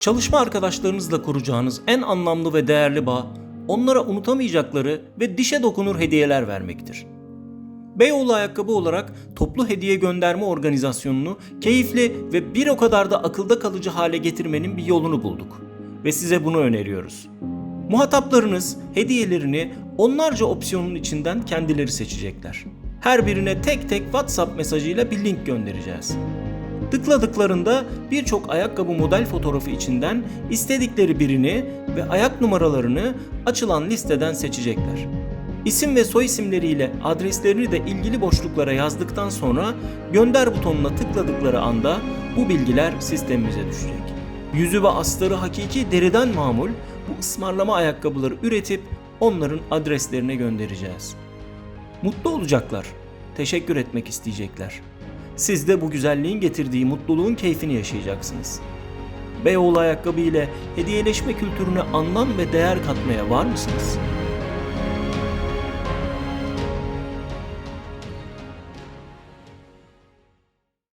Çalışma arkadaşlarınızla kuracağınız en anlamlı ve değerli bağ, onlara unutamayacakları ve dişe dokunur hediyeler vermektir. Beyoğlu Ayakkabı olarak toplu hediye gönderme organizasyonunu keyifli ve bir o kadar da akılda kalıcı hale getirmenin bir yolunu bulduk. Ve size bunu öneriyoruz. Muhataplarınız hediyelerini onlarca opsiyonun içinden kendileri seçecekler. Her birine tek tek WhatsApp mesajıyla bir link göndereceğiz. Tıkladıklarında birçok ayakkabı model fotoğrafı içinden istedikleri birini ve ayak numaralarını açılan listeden seçecekler. İsim ve soy isimleriyle adreslerini de ilgili boşluklara yazdıktan sonra gönder butonuna tıkladıkları anda bu bilgiler sistemimize düşecek. Yüzü ve astarı hakiki deriden mamul bu ısmarlama ayakkabıları üretip onların adreslerine göndereceğiz. Mutlu olacaklar. Teşekkür etmek isteyecekler. Siz de bu güzelliğin getirdiği mutluluğun keyfini yaşayacaksınız. Beyoğlu ayakkabı ile hediyeleşme kültürüne anlam ve değer katmaya var mısınız?